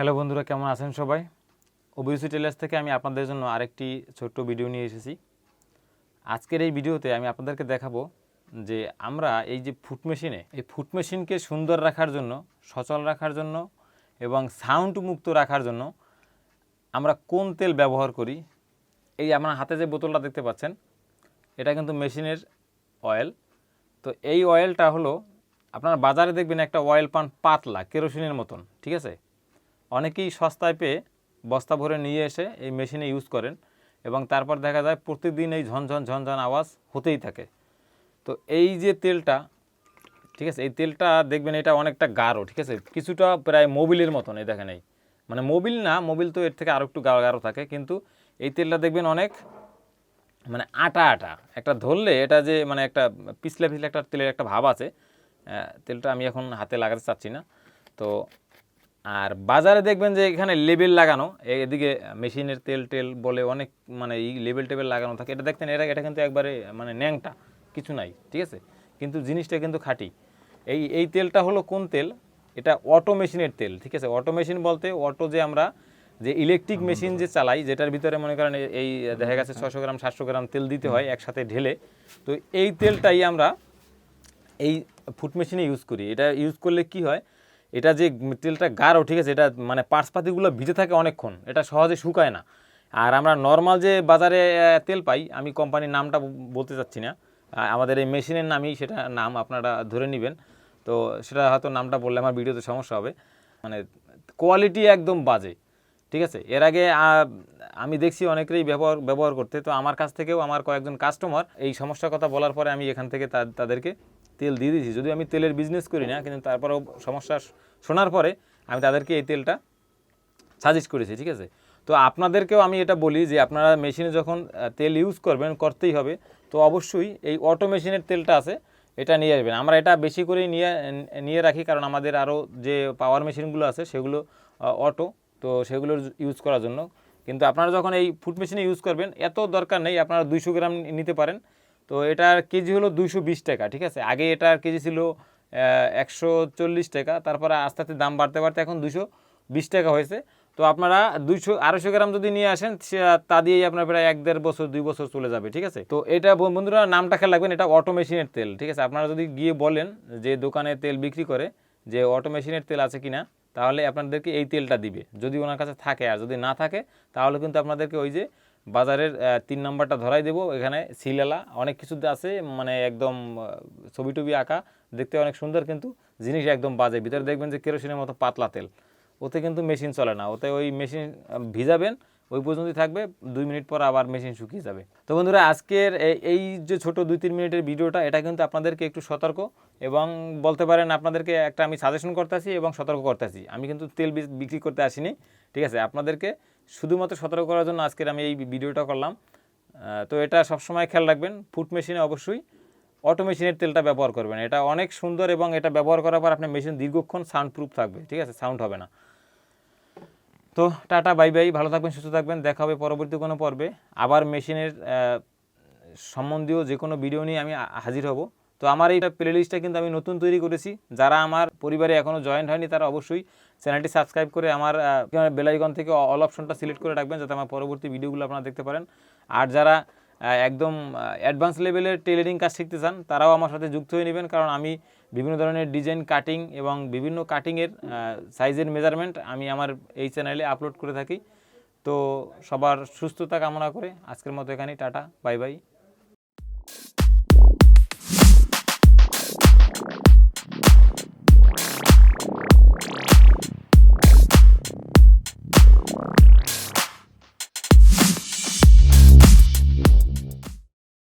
Hello বন্ধুরা, কেমন আছেন সবাই? ওবিসি টেলার্স থেকে আমি আপনাদের জন্য আরেকটি ছোট্ট ভিডিও নিয়ে এসেছি। আজকের এই ভিডিওতে আমি আপনাদেরকে দেখাবো যে আমরা এই যে ফুট মেশিনে এই ফুট মেশিনকে সুন্দর রাখার জন্য, সচল রাখার জন্য এবং সাউন্ড মুক্ত রাখার জন্য আমরা কোন তেল ব্যবহার করি? এই আমার হাতে যে বোতলটা দেখতে পাচ্ছেন, এটা কিন্তু মেশিনের অয়েল তো এই অয়েলটা হলো, আপনার বাজারে দেখবেন একটা অয়েল পান পাতলা, কেরোসিনের মতন, ঠিক আছে? অনেকেই সস্তায় পেয়ে বস্তা ভরে নিয়ে এসে এই মেশিনে ইউজ করেন এবং তারপর দেখা যায় প্রতিদিন এই ঝনঝন ঝনঝন আওয়াজ হতেই থাকে। তো এই যে তেলটা, ঠিক আছে, এই তেলটা দেখবেন এটা অনেকটা গাঢ়, ঠিক আছে, কিছুটা প্রায় মোবিলের মতন, এই দেখেন এই। মানে মোবিল না, মোবিল তো এর থেকে আরও একটু গাঢ় গাঢ় থাকে, কিন্তু এই তেলটা দেখবেন অনেক মানে আটা আটা, একটা ধরলে এটা যে মানে একটা পিছলে পিছলে একটা তেলের একটা ভাব আছে তেলটা আমি এখন হাতে লাগাতে চাচ্ছি না। তো আর বাজারে দেখবেন যে এখানে লেবেল লাগানো এদিকে মেশিনের তেল টেল বলে অনেক মানে এই লেবেল টেবেল লাগানো থাকে। এটা দেখতেন এটা এটা কিন্তু একবারে মানে ন্যাংটা কিছু নাই ঠিক আছে? কিন্তু জিনিসটা কিন্তু খাঁটি। এই এই তেলটা হলো কোন তেল? এটা অটো মেশিনের তেল ঠিক আছে? অটো মেশিন বলতে অটো যে আমরা যে ইলেকট্রিক মেশিন যে চালাই যেটার ভিতরে মনে করেন এই দেখা গেছে ছশো গ্রাম সাতশো গ্রাম তেল দিতে হয় একসাথে ঢেলে। তো এই তেলটাই আমরা এই ফুট মেশিনে ইউজ করি। এটা ইউজ করলে কি হয়? এটা যে তেলটা গাঢ়, ঠিক আছে? এটা মানে পার্সপাতিগুলো ভিজে থাকে অনেকক্ষণ। এটা সহজে শুকায় না। আর আমরা নর্মাল যে বাজারে তেল পাই, আমি কোম্পানির নামটা বলতে চাচ্ছি না। আমাদের এই মেশিনের নামই সেটা নাম আপনারা ধরে নেবেন। তো সেটা হয়তো নামটা বললে আমার ভিডিওতে সমস্যা হবে। মানে কোয়ালিটি একদম বাজে, ঠিক আছে? এর আগে আমি দেখছি অনেকেরই ব্যবহার ব্যবহার করতে। তো আমার কাছ থেকেও আমার কয়েকজন কাস্টমার এই সমস্যার কথা বলার পরে আমি এখান থেকে তাদেরকে তেল দিয়ে দিয়েছি। যদিও আমি তেলের বিজনেস করি না, কিন্তু তারপরেও সমস্যা শোনার পরে আমি তাদেরকে এই তেলটা সাজেস্ট করেছি, ঠিক আছে? তো আপনাদেরকেও আমি এটা বলি যে আপনারা মেশিনে যখন তেল ইউজ করবেন, করতেই হবে। তো অবশ্যই এই অটো মেশিনের তেলটা আছে, এটা নিয়ে আসবেন। আমরা এটা বেশি করেই নিয়ে নিয়ে রাখি, কারণ আমাদের আরও যে পাওয়ার মেশিনগুলো আছে, সেগুলো অটো তো সেগুলোর ইউজ করার জন্য। কিন্তু আপনারা যখন এই ফুড মেশিনে ইউজ করবেন, এত দরকার নেই, আপনারা দুইশো গ্রাম নিতে পারেন। তো এটার কেজি হলো দুইশো বিশ টাকা, ঠিক আছে? আগে এটার কেজি ছিল একশো চল্লিশ টাকা, তারপরে আস্তে আস্তে দাম বাড়তে বাড়তে এখন দুশো বিশ টাকা হয়েছে। তো আপনারা দুইশো, আড়াইশো গ্রাম যদি নিয়ে আসেন তা দিয়েই আপনার প্রায় এক দেড় বছর, দুই বছর চলে যাবে, ঠিক আছে? তো এটা বন্ধুরা, নামটা খেয়াল রাখবেন, এটা অটো মেশিনের তেল, ঠিক আছে? আপনারা যদি গিয়ে বলেন যে দোকানে তেল বিক্রি করে যে অটো মেশিনের তেল আছে কিনা, তাহলে আপনাদেরকে এই তেলটা দিবে। যদি ওনার কাছে থাকে, আর যদি না থাকে, তাহলে কিন্তু আপনাদেরকে ওই যে বাজারের তিন নম্বরটা ধরাই দেবো। এখানে সিলেলা অনেক কিছুতে আছে মানে একদম ছবি টবি আঁকা, দেখতে অনেক সুন্দর কিন্তু জিনিস একদম বাজে। ভিতরে দেখবেন যে কেরোসিনের মতো পাতলা তেল। ওতে কিন্তু মেশিন চলে না। ওতে ওই মেশিন ভিজাবেন, ওই পর্যন্তই থাকবে, দুই মিনিট পর আবার মেশিন শুকিয়ে যাবে। তো বন্ধুরা, আজকের এই- যে ছোট দুই তিন মিনিটের ভিডিওটা, এটা কিন্তু আপনাদেরকে একটু সতর্ক এবং বলতে পারেন আপনাদেরকে একটা আমি সাজেশন করতেছি এবং সতর্ক করতেছি আমি কিন্তু তেল বিক্রি করতে আসিনি, ঠিক আছে? আপনাদেরকে শুধুমাত্র সতর্ক করার জন্য আজকের আমি এই ভিডিওটা করলাম। তো এটা সবসময় খেয়াল রাখবেন, ফুট মেশিনে অবশ্যই অটো মেশিনের তেলটা ব্যবহার করবেন। এটা অনেক সুন্দর এবং এটা ব্যবহার করার পর আপনার মেশিন দীর্ঘক্ষণ সাউন্ড প্রুফ থাকবে, ঠিক আছে? সাউন্ড হবে না। তো টাটা বাই বাই ভালো থাকবেন, সুস্থ থাকবেন। দেখা হবে পরবর্তী কোনো পর্বে। আবার মেশিনের সম্বন্ধীয় যে কোনো ভিডিও নিয়ে আমি হাজির হব। তো আমার এই প্লে লিস্টটা কিন্তু আমি নতুন তৈরি করেছি। যারা আমার পরিবারে এখনও জয়েন্ট হয়নি, তারা অবশ্যই চ্যানেলটি সাবস্ক্রাইব করে আমার বেলাইকন থেকে অল অপশনটা সিলেক্ট করে রাখবেন, যাতে আমার পরবর্তী ভিডিওগুলো আপনারা দেখতে পারেন। আর যারা একদম অ্যাডভান্স লেভেলের টেলারিং কাজ শিখতে চান, তারাও আমার সাথে যুক্ত হয়ে নেবেন। কারণ আমি বিভিন্ন ধরনের ডিজাইন কাটিং এবং বিভিন্ন কাটিংয়ের সাইজের মেজারমেন্ট আমি আমার এই চ্যানেলে আপলোড করে থাকি। তো সবার সুস্থতা কামনা করে আজকের মতো এখানেই, টাটা বাই বাই